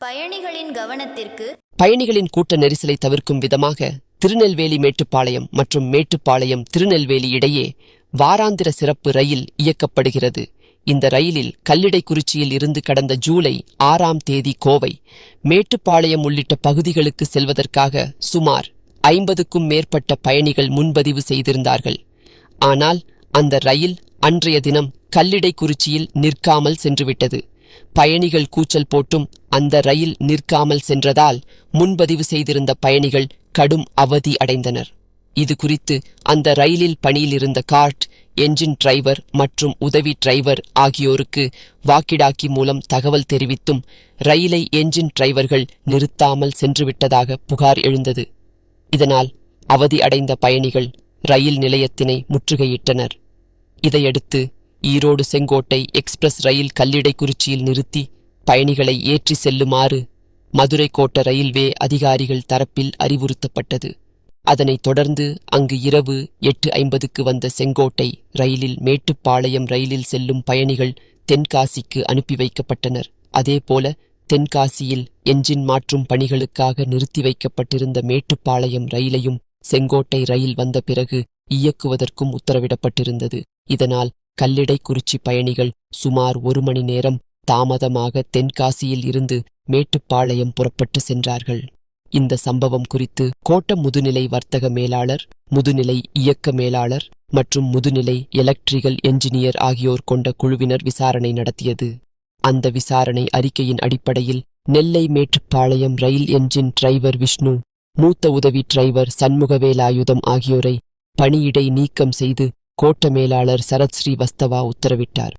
பயணிகளின் கவனத்திற்கு பயணிகளின் கூட்ட நெரிசலை தவிர்க்கும் விதமாக திருநெல்வேலி மேட்டுப்பாளையம் மற்றும் மேட்டுப்பாளையம் திருநெல்வேலி இடையே வாராந்திர சிறப்பு ரயில் இயக்கப்படுகிறது. இந்த ரயிலில் கல்லிடைக்குறிச்சியில் இருந்து கடந்த ஜூலை ஆறாம் தேதி கோவை மேட்டுப்பாளையம் உள்ளிட்ட பகுதிகளுக்கு செல்வதற்காக சுமார் ஐம்பதுக்கும் மேற்பட்ட பயணிகள் முன்பதிவு செய்திருந்தார்கள். ஆனால் அந்த ரயில் அன்றைய தினம் கல்லிடைக்குறிச்சியில் நிற்காமல் சென்றுவிட்டது. பயணிகள் கூச்சல் போட்டும் அந்த ரயில் நிற்காமல் சென்றதால் முன்பதிவு செய்திருந்த பயணிகள் கடும் அவதி அடைந்தனர். இது குறித்து அந்த ரயிலில் பணியிலிருந்த கார்ட் என்ஜின் டிரைவர் மற்றும் உதவி டிரைவர் ஆகியோருக்கு வாக்கிடாக்கி மூலம் தகவல் தெரிவித்தும் ரயிலை என்ஜின் டிரைவர்கள் நிறுத்தாமல் சென்றுவிட்டதாக புகார் எழுந்தது. இதனால் அவதி அடைந்த பயணிகள் ரயில் நிலையத்தினை முற்றுகையிட்டனர். இதையடுத்து ஈரோடு செங்கோட்டை எக்ஸ்பிரஸ் ரயில் கல்லிடைக்குறிச்சியில் நிறுத்தி பயணிகளை ஏற்றி செல்லுமாறு மதுரை கோட்ட ரயில்வே அதிகாரிகள் தரப்பில் அறிவுறுத்தப்பட்டது. அதனைத் தொடர்ந்து அங்கு இரவு எட்டு ஐம்பதுக்கு வந்த செங்கோட்டை ரயிலில் மேட்டுப்பாளையம் ரயிலில் செல்லும் பயணிகள் தென்காசிக்கு அனுப்பி வைக்கப்பட்டனர். அதேபோல தென்காசியில் என்ஜின் மாற்றும் பணிகளுக்காக நிறுத்தி வைக்கப்பட்டிருந்த மேட்டுப்பாளையம் ரயிலையும் செங்கோட்டை ரயில் வந்த பிறகு இயக்குவதற்கும் உத்தரவிடப்பட்டிருந்தது. இதனால் கல்லிடைக்குறிச்சி பயணிகள் சுமார் ஒரு மணி நேரம் தாமதமாக தென்காசியில் இருந்து மேட்டுப்பாளையம் புறப்பட்டு சென்றார்கள். இந்த சம்பவம் குறித்து கோட்ட முதுநிலை வர்த்தக மேலாளர் முதுநிலை இயக்க மேலாளர் மற்றும் முதுநிலை எலக்ட்ரிகல் என்ஜினியர் ஆகியோர் கொண்ட குழுவினர் விசாரணை நடத்தியது. அந்த விசாரணை அறிக்கையின் அடிப்படையில் Nellai Mettupalayam rail engine driver Vishnu மூத்த உதவி டிரைவர் சண்முகவேலாயுதம் ஆகியோரை பணியிடை நீக்கம் செய்து கோட்ட மேலாளர் சரத் ஸ்ரீவஸ்தவா உத்தரவிட்டார்.